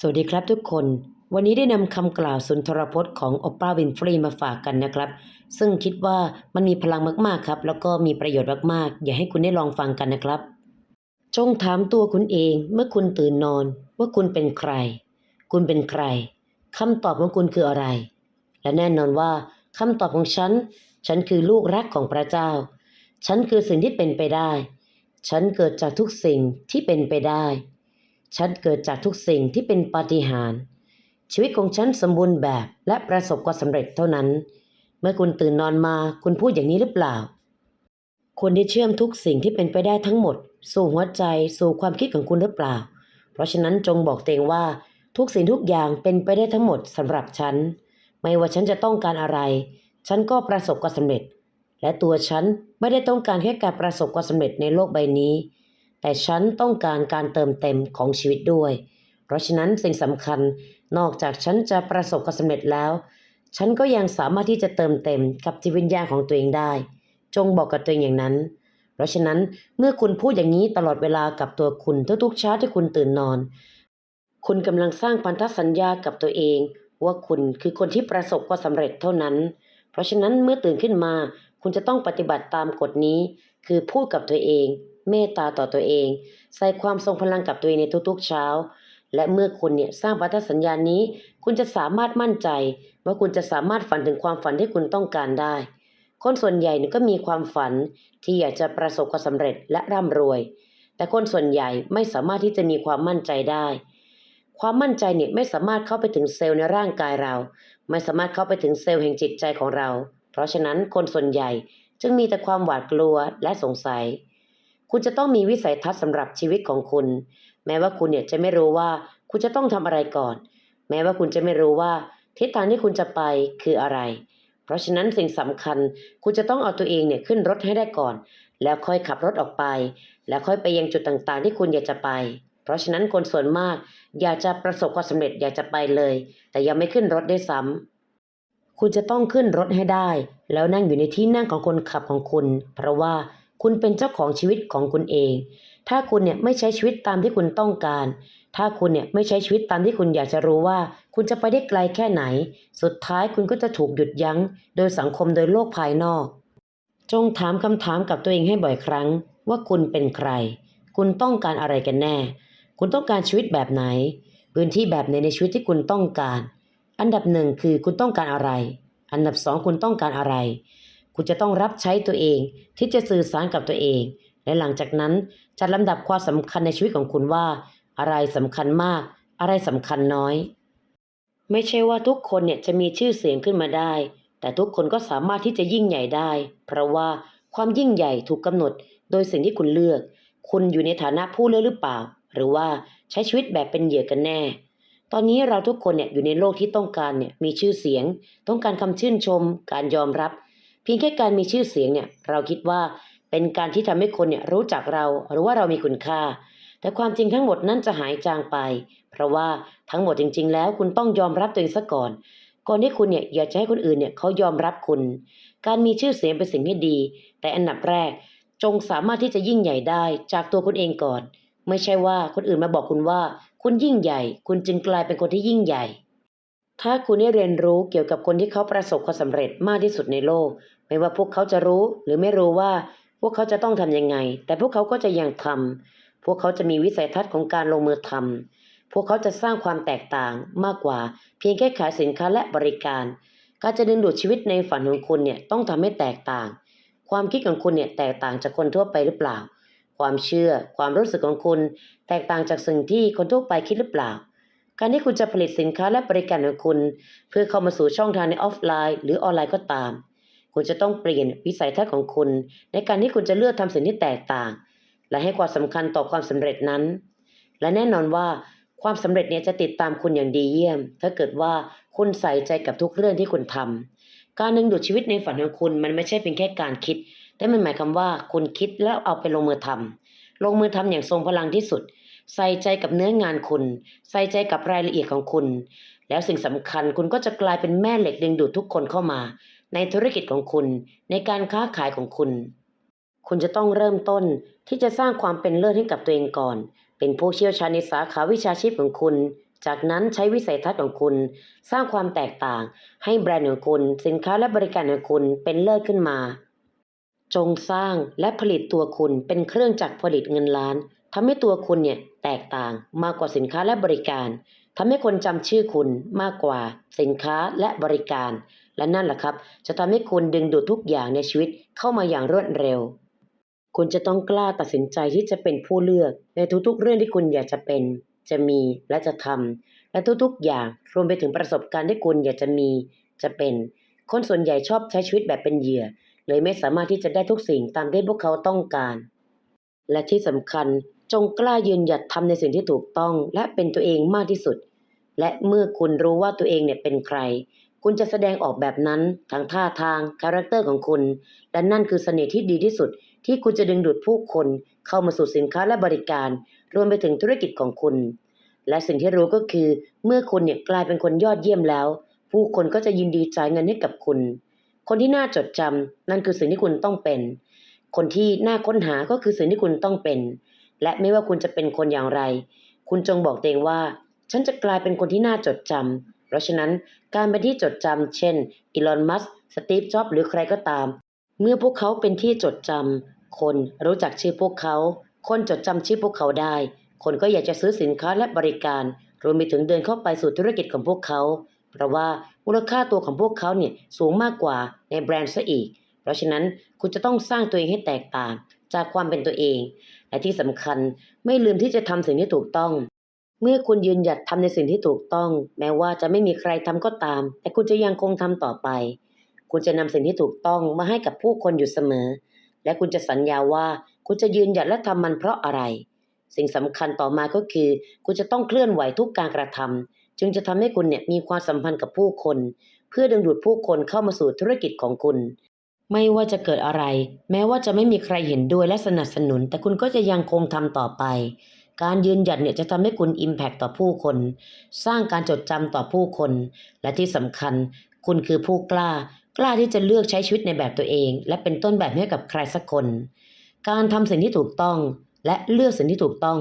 สวัสดีครับทุกคน วันนี้ได้นำคำกล่าวสุนทรพจน์ของอปราวินฟรีมาฝากกันนะครับ ซึ่งคิดว่ามันมีพลังมากๆครับ แล้วก็มีประโยชน์มากๆ อยากให้คุณได้ลองฟังกันนะครับ จงถามตัวคุณเองเมื่อคุณตื่นนอน ว่าคุณเป็นใคร คุณเป็นใครคำตอบของคุณคืออะไร และแน่นอนว่าคำตอบของฉัน ฉันคือลูกรักของพระเจ้า ฉันคือสิ่งที่เป็นไปได้ ฉันเกิดจากทุกสิ่งที่เป็นไปได้ ฉันเกิดจากทุกสิ่งที่เป็นปาฏิหาริย์ชีวิตของฉันสมบูรณ์แบบและประสบความสำเร็จเท่านั้น เมื่อคุณตื่นนอนมาคุณพูดอย่างนี้หรือเปล่าคุณได้เชื่อมทุกสิ่งที่เป็นไปได้ทั้งหมด สู่หัวใจสู่ความคิดของคุณหรือเปล่า เพราะฉะนั้นจงบอกตัวเองว่าทุกสิ่งทุกอย่างเป็นไปได้ทั้งหมดสำหรับฉัน ไม่ว่าฉันจะต้องการอะไร ฉันก็ประสบความสำเร็จ และตัวฉันไม่ได้ต้องการแค่การประสบความสำเร็จในโลกใบนี้ แต่ฉันต้องการการเติมเต็มของชีวิตด้วย เพราะฉะนั้นสิ่งสำคัญนอกจากฉันจะประสบความสำเร็จแล้ว ฉันก็ยังสามารถที่จะเติมเต็มกับจิตวิญญาณของตัวเองได้ จงบอกกับตัวเองอย่างนั้น เพราะฉะนั้นเมื่อคุณพูดอย่างนี้ตลอดเวลากับตัวคุณทุกๆเช้าที่คุณตื่นนอน คุณกำลังสร้างพันธสัญญากับตัวเอง ว่าคุณคือคนที่ประสบความสำเร็จเท่านั้น เพราะฉะนั้นเมื่อตื่นขึ้นมา คุณจะต้องปฏิบัติตามกฎนี้ คือพูดกับตัวเอง เมตตาต่อตัวเอง ใส่ความทรงพลังกับตัวเองในทุกๆเช้า และเมื่อคุณเนี่ยสร้างพันธสัญญานี้ คุณจะสามารถมั่นใจ ว่าคุณจะสามารถฝันถึงความฝันที่คุณต้องการได้ คนส่วนใหญ่เนี่ยก็มีความฝันที่อยากจะประสบความสำเร็จและร่ำรวย แต่คนส่วนใหญ่ไม่สามารถที่จะมีความมั่นใจได้ ความมั่นใจเนี่ยไม่สามารถเข้าไปถึงเซลล์ในร่างกายเรา ไม่สามารถเข้าไปถึงเซลล์แห่งจิตใจของเรา เพราะฉะนั้นคนส่วนใหญ่จึงมีแต่ความหวาดกลัวและสงสัย คุณจะต้องมีวิสัยทัศน์สำหรับชีวิตของคุณ แม้ว่าคุณเนี่ยจะไม่รู้ว่าคุณจะต้องทำอะไรก่อน แม้ว่าคุณจะไม่รู้ว่าทิศทางที่คุณจะไปคืออะไร เพราะฉะนั้นสิ่งสำคัญคุณจะต้องเอาตัวเองเนี่ยขึ้นรถให้ได้ก่อน แล้วค่อยขับรถออกไป แล้วค่อยไปยังจุดต่างๆ ที่คุณอยากจะไป เพราะฉะนั้นคนส่วนมากอยากจะประสบความสำเร็จอยากจะไปเลย แต่ยังไม่ขึ้นรถได้ซ้ำคุณจะต้องขึ้นรถให้ได้ แล้วนั่งอยู่ในที่นั่งของคนขับของคุณ เพราะว่า คุณเป็นเจ้าของชีวิตของคุณเอง ถ้าคุณเนี่ยไม่ใช้ชีวิตตามที่คุณต้องการ ถ้าคุณเนี่ยไม่ใช้ชีวิตตามที่คุณอยากจะรู้ว่า คุณจะไปได้ไกลแค่ไหน สุดท้ายคุณก็จะถูกหยุดยั้ง โดยสังคมโดยโลกภายนอก จงถามคำถามกับตัวเองให้บ่อยครั้ง ว่าคุณเป็นใคร คุณต้องการอะไรกันแน่ คุณต้องการชีวิตแบบไหน พื้นที่แบบไหนในชีวิตที่คุณต้องการ อันดับหนึ่งคือคุณต้องการอะไร อันดับสองคุณต้องการอะไร คุณจะต้องรับใช้ตัวเองที่จะสื่อสารกับตัวเอง และหลังจากนั้นจัดลำดับความสำคัญในชีวิตของคุณว่า อะไรสำคัญมาก อะไรสำคัญน้อย ไม่ใช่ว่าทุกคนเนี่ยจะมีชื่อเสียงขึ้นมาได้ แต่ทุกคนก็สามารถที่จะยิ่งใหญ่ได้ เพราะว่าความยิ่งใหญ่ถูกกำหนด โดยสิ่งที่คุณเลือก คุณอยู่ในฐานะผู้เลือกหรือเปล่า หรือว่าใช้ชีวิตแบบเป็นเหยื่อกันแน่ ตอนนี้เราทุกคนเนี่ยอยู่ในโลกที่ต้องการเนี่ยมีชื่อเสียง ต้องการคำชื่นชม การยอมรับ เพียงแค่การมีชื่อเสียงเนี่ยเราคิดว่าเป็นการที่ทำให้คนเนี่ยรู้จักเราหรือว่าเรามีคุณค่า แต่ความจริงทั้งหมดนั้นจะหายจางไป เพราะว่าทั้งหมดจริง ๆ แล้วคุณต้องยอมรับตัวเองซะก่อนก่อนที่คุณเนี่ยอยากจะให้คนอื่นเนี่ยเขายอมรับคุณ การมีชื่อเสียงเป็นสิ่งที่ดี แต่อันดับแรกจงสามารถที่จะยิ่งใหญ่ได้จากตัวคุณเองก่อน ไม่ใช่ว่าคนอื่นมาบอกคุณว่า คุณยิ่งใหญ่ คุณจึงกลายเป็นคนที่ยิ่งใหญ่ ถ้าคุณได้เรียนรู้เกี่ยวกับคนที่เขาประสบความสำเร็จมากที่สุดในโลก ไม่ว่าพวกเขาจะรู้หรือไม่รู้ว่าพวกเขาจะต้องทำยังไง แต่พวกเขาก็จะยังทำพวกเขาจะมีวิสัยทัศน์ของการลงมือทำพวกเขาจะสร้างความแตกต่างมากกว่า เพียงแค่ขายสินค้าและบริการ การจะดึงดูดชีวิตในฝันของคุณเนี่ยต้องทำให้แตกต่าง ความคิดของคุณเนี่ยแตกต่างจากคนทั่วไปหรือเปล่า ความเชื่อ ความรู้สึกของคุณ แตกต่างจากสิ่งที่คนทั่วไปคิดหรือเปล่า การที่คุณจะผลิตสินค้าและบริการของคุณ เพื่อเข้ามาสู่ช่องทางในออฟไลน์ หรือออนไลน์ก็ตาม คุณจะต้องเปลี่ยนวิสัยทัศน์ของคุณ ในการที่คุณจะเลือกทำสิ่งที่แตกต่าง และให้ความสำคัญต่อความสำเร็จนั้น และแน่นอนว่าความสำเร็จเนี่ยจะติดตามคุณอย่างดีเยี่ยม ถ้าเกิดว่าคุณใส่ใจกับทุกเรื่องที่คุณทำการดึงดูดชีวิตในฝันของคุณมันไม่ใช่เป็นแค่การคิด แต่มันหมายความว่าคุณคิดแล้วเอาไปลงมือทำลงมือทำอย่างทรงพลังที่สุด ใส่ใจกับเนื้องานคุณ ใส่ใจกับรายละเอียดของคุณ แล้วสิ่งสำคัญคุณก็จะกลายเป็นแม่เหล็กดึงดูดทุกคนเข้ามา ในธุรกิจของคุณ ในการค้าขายของคุณ คุณจะต้องเริ่มต้นที่จะสร้างความเป็นเลิศให้กับตัวเองก่อน เป็นผู้เชี่ยวชาญในสาขาวิชาชีพของคุณจากนั้นใช้วิสัยทัศน์ของคุณ สร้างความแตกต่าง ให้แบรนด์ของคุณ สินค้าและบริการของคุณเป็นเลิศขึ้นมา จงสร้างและผลิตตัวคุณเป็นเครื่องจักรผลิตเงินล้าน ทำให้ตัวคุณเนี่ยแตกต่างมากกว่าสินค้าและบริการทำให้คนจำชื่อคุณมากกว่าสินค้าและบริการ และนั่นแหละครับ จะทำให้คุณดึงดูดทุกอย่างในชีวิตเข้ามาอย่างรวดเร็ว คุณจะต้องกล้าตัดสินใจที่จะเป็นผู้เลือก ในทุกๆ เรื่องที่คุณอยากจะเป็น จะมีและจะทำและทุกๆ อย่างรวมไปถึงประสบการณ์ที่คุณอยากจะมี จะเป็น คนส่วนใหญ่ชอบใช้ชีวิตแบบเป็นเหยื่อเลยไม่สามารถที่จะได้ทุกสิ่งตามที่พวกเขาต้องการ และที่สำคัญ จงกล้ายืนหยัดทำในสิ่งที่ถูกต้องและเป็นตัวเองมากที่สุด และเมื่อคุณรู้ว่าตัวเองเนี่ยเป็นใคร คุณจะแสดงออกแบบนั้นทางท่าทางคาแรคเตอร์ของคุณ และนั่นคือเสน่ห์ที่ดีที่สุด ที่คุณจะดึงดูดผู้คนเข้ามาสู่สินค้าและบริการ รวมไปถึงธุรกิจของคุณ และสิ่งที่รู้ก็คือ เมื่อคุณเนี่ยกลายเป็นคนยอดเยี่ยมแล้ว ผู้คนก็จะยินดีจ่ายเงินให้กับคุณ คนที่น่าจดจำนั่นคือสิ่งที่คุณต้องเป็น คนที่น่าค้นหาก็คือสิ่งที่คุณต้องเป็น และไม่ว่าคุณจะเป็นคนอย่างไร คุณจงบอกตัวเองว่า ฉันจะกลายเป็นคนที่น่าจดจำเพราะฉะนั้นการเป็นที่จดจำเช่นอีลอนมัสสตีฟจ็อบหรือใครก็ตาม เมื่อพวกเขาเป็นที่จดจำคนรู้จักชื่อพวกเขา คนจดจำชื่อพวกเขาได้ คนก็อยากจะซื้อสินค้าและบริการรวมไปถึงเดินเข้าไปสู่ธุรกิจของพวกเขา เพราะว่ามูลค่าตัวของพวกเขาเนี่ยสูงมากกว่าในแบรนด์ซะอีก เพราะฉะนั้นคุณจะต้องสร้างตัวเองให้แตกต่างจากความเป็นตัวเอง และที่สำคัญไม่ลืมที่จะทำสิ่งที่ถูกต้อง เมื่อคุณยืนหยัดทำในสิ่งที่ถูกต้อง แม้ว่าจะไม่มีใครทำก็ตาม แต่คุณจะยังคงทำต่อไป คุณจะนำสิ่งที่ถูกต้องมาให้กับผู้คนอยู่เสมอ และคุณจะสัญญาว่าคุณจะยืนหยัดและทำมันเพราะอะไร สิ่งสำคัญต่อมาก็คือ คุณจะต้องเคลื่อนไหวทุกการกระทำจึงจะทำให้คุณเนี่ยมีความสัมพันธ์กับผู้คน เพื่อดึงดูดผู้คนเข้ามาสู่ธุรกิจของคุณ ไม่ว่าจะเกิดอะไร แม้ว่าจะไม่มีใครเห็นด้วยและสนับสนุน แต่คุณก็จะยังคงทำต่อไป การยืนหยัดเนี่ยจะทำให้คุณอิมแพคต่อผู้คน สร้างการจดจำต่อผู้คน และที่สำคัญ คุณคือผู้กล้า กล้าที่จะเลือกใช้ชีวิตในแบบตัวเอง และเป็นต้นแบบให้กับใครสักคน การทำสิ่งที่ถูกต้อง และเลือกสิ่งที่ถูกต้อง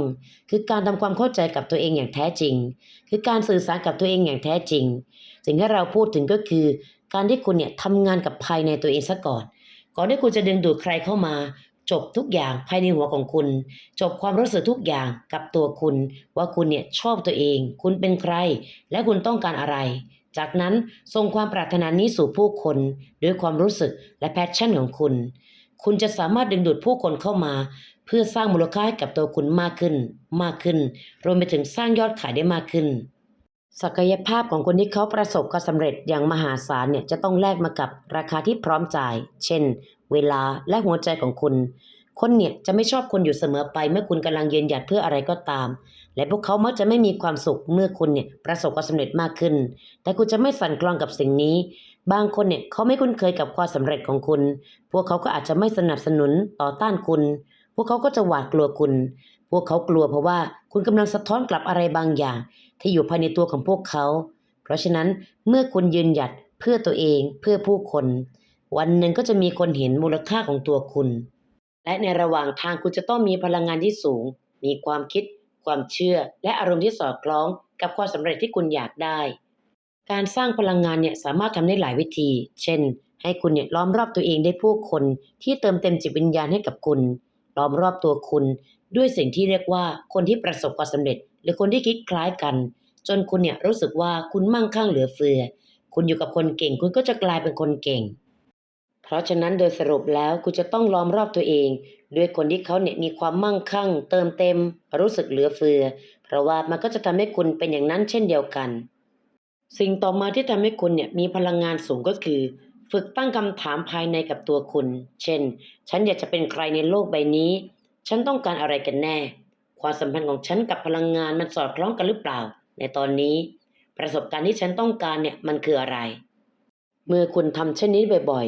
คือการทำความเข้าใจกับตัวเองอย่างแท้จริง คือการสื่อสารกับตัวเองอย่างแท้จริง สิ่งที่เราพูดถึงก็คือ การที่คุณเนี่ยทำงานกับภายในตัวเองซะก่อน ก่อนที่คุณจะดึงดูดใครเข้ามา จบทุกอย่างภายในหัวของคุณ จบความรู้สึกทุกอย่างกับตัวคุณ ว่าคุณเนี่ยชอบตัวเอง คุณเป็นใคร และคุณต้องการอะไรจากนั้นส่งความปรารถนานี้สู่ผู้คนด้วยความรู้สึกและแพชชั่นของคุณ คุณจะสามารถดึงดูดผู้คนเข้ามา เพื่อสร้างมูลค่าให้กับตัวคุณมากขึ้น มากขึ้น รวมไปถึงสร้างยอดขายได้มากขึ้น ศักยภาพของคนที่เขาประสบความสำเร็จอย่างมหาศาลเนี่ยจะต้องแลกมากับราคาที่พร้อมจ่าย เช่น เวลาและหัวใจของคุณ คนเนี่ยจะไม่ชอบคุณอยู่เสมอไปเมื่อคุณกำลังเยืนหยัดเพื่ออะไรก็ตาม และพวกเขามักจะไม่มีความสุขเมื่อคุณเนี่ยประสบความสำเร็จมากขึ้น แต่คุณจะไม่สั่นคลอนกับสิ่งนี้ บางคนเนี่ยเขาไม่คุ้นเคยกับความสำเร็จของคุณ พวกเขาก็อาจจะไม่สนับสนุนต่อต้านคุณ พวกเขาก็จะหวาดกลัวคุณ พวกเขากลัวเพราะว่าคุณกำลังสะท้อนกลับอะไรบางอย่าง ที่อยู่ภายในตัวของพวกเขา เพราะฉะนั้นเมื่อคุณยืนหยัดเพื่อตัวเองเพื่อผู้คน วันหนึ่งก็จะมีคนเห็นมูลค่าของตัวคุณ และในระหว่างทางคุณจะต้องมีพลังงานที่สูง มีความคิด ความเชื่อ และอารมณ์ที่สอดคล้องกับความสำเร็จที่คุณอยากได้ การสร้างพลังงานเนี่ยสามารถทำได้หลายวิธี เช่น ให้คุณเนี่ยล้อมรอบตัวเองได้วยผู้คนที่เติมเต็มจิตวิญญาณให้กับคุณ ล้อมรอบตัวคุณ ด้วยสิ่งที่เรียกว่าคนที่ประสบความสำเร็จ หรือคนที่คิดคล้ายกัน จนคุณเนี่ยรู้สึกว่าคุณมั่งคั่งเหลือเฟือ คุณอยู่กับคนเก่ง คุณก็จะกลายเป็นคนเก่ง เพราะฉะนั้นโดยสรุปแล้วคุณจะต้องล้อมรอบตัวเอง ด้วยคนที่เขาเนี่ยมีความมั่งคั่ง เติมเต็ม รู้สึกเหลือเฟือ เพราะว่ามันก็จะทำให้คุณเป็นอย่างนั้นเช่นเดียวกัน สิ่งต่อมาที่ทำให้คุณเนี่ยมีพลังงานสูงก็คือ ฝึกตั้งคำถามภายในกับตัวคุณ เช่น ฉันอยากจะเป็นใครในโลกใบนี้ ฉันต้องการอะไรกันแน่ ความสัมพันธ์ของฉันกับพลังงานมันสอดคล้องกันหรือเปล่า ในตอนนี้ ประสบการณ์ที่ฉันต้องการเนี่ยมันคืออะไร เมื่อคุณทำเช่นนี้บ่อย